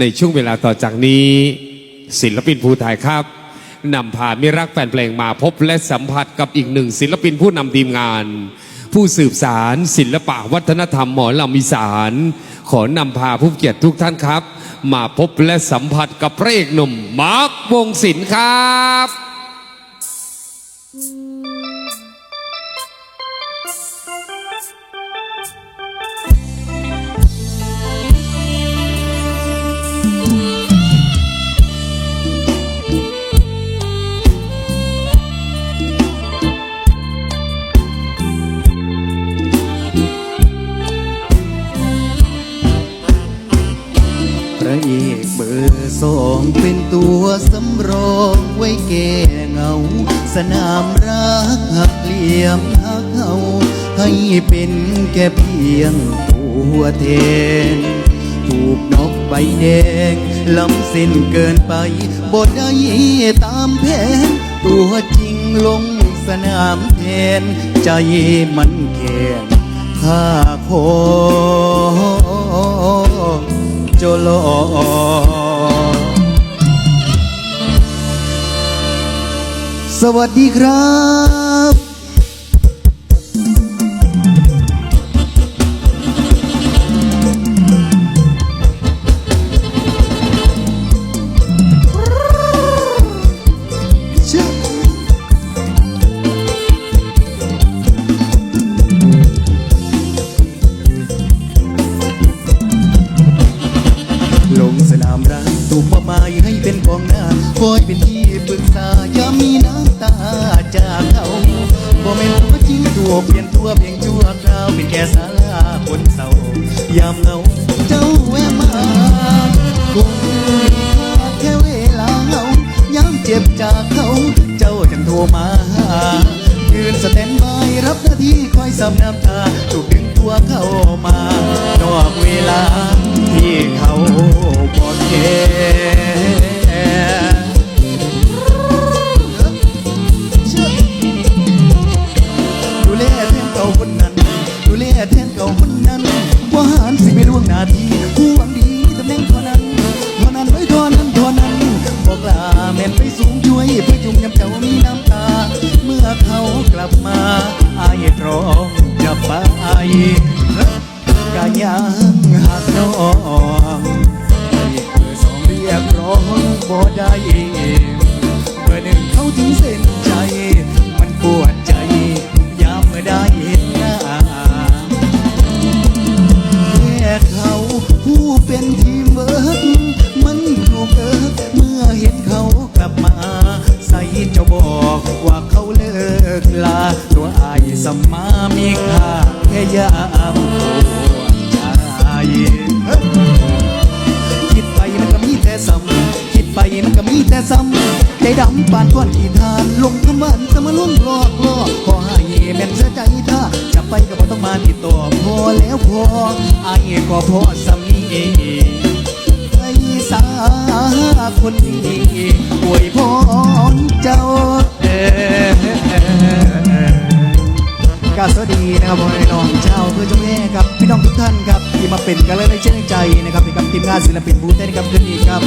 ในช่วงเวลาต่อจากนี้ ศิลปินภูไทยครับนำพามิรักแฟนเพลงมาพบและสัมผัสกับอีกหนึ่งศิลปินผู้นำทีมงาน ผู้สืบสารศิลปะวัฒนธรรมหมอลำอีสาน ขอนำพาผู้เกียรติทุกท่านครับ มาพบและสัมผัสกับพระเอกหนุ่มมาร์ควงศิลป์ครับ พระเอกเบอร์สองเป็นตัวสำรองไว้แก้เหงา สนามรักหักเหลี่ยมหักเขาให้เป็นแค่เพียงตัวแทนถูกนกใบแดงลำเส้นเกินไปบทได้ตามแผนตัวจริงลงสนามแทน ใจมันแข็งข้าขอ จโลสวัสดีครับ อยเป็นที่ปรึกษาอย่ามีน้ำตาจากเขาบ่แม่นตัวจริงตัวเปลี่ยนตัวเพียงชั่วคราวเป็นแค่สาราคนเศร้ายามเหงาเจ้าแวะมาคงมีค่าแค่เวลาเหงายามเจ็บจากเขาเจ้าจังโทรมาหายืนสแตนบายรับหน้าที่คอยซับน้ำตา สิไม่ผู้หวังดีตำแหน่งเท่านั้นเท่านั้นไว้เท่านั้นเท่านั้นบอกลาแม่นไปสูงช่วยเพื่อจุ่มยำเจ้ามีน้ำตา เมื่อเขากลับมาอายพร้อมจะไปกายังหักน้องนี่คือสองเรียกร้องบ่ได้เมื่อหนึ่งเขาถึงเส้น ใส่เจ้าบอกว่าเขาเลิกลา ตัวอายสมมามีค่าแค่ยามปวดใจคิดไปมันก็มีแต่ซ้ำคิดไปมันก็มีแต่ซ้ำใจดำปานก้อนขี้ทานลงคำวันจะมาล่วงหลอกล่อขอให้แม่นเสียใจถ้าจะไปก็บ่ต้องมาติดต่อพอแล้วพออายก็พอสำนีไอ้สาคนนี้อวยพร ท่านครับที่มาเป็นกันเลยในเชื่อใจนะครับในกับทีมงานศิลปินบูเต้นครับขึ้นอีกครับ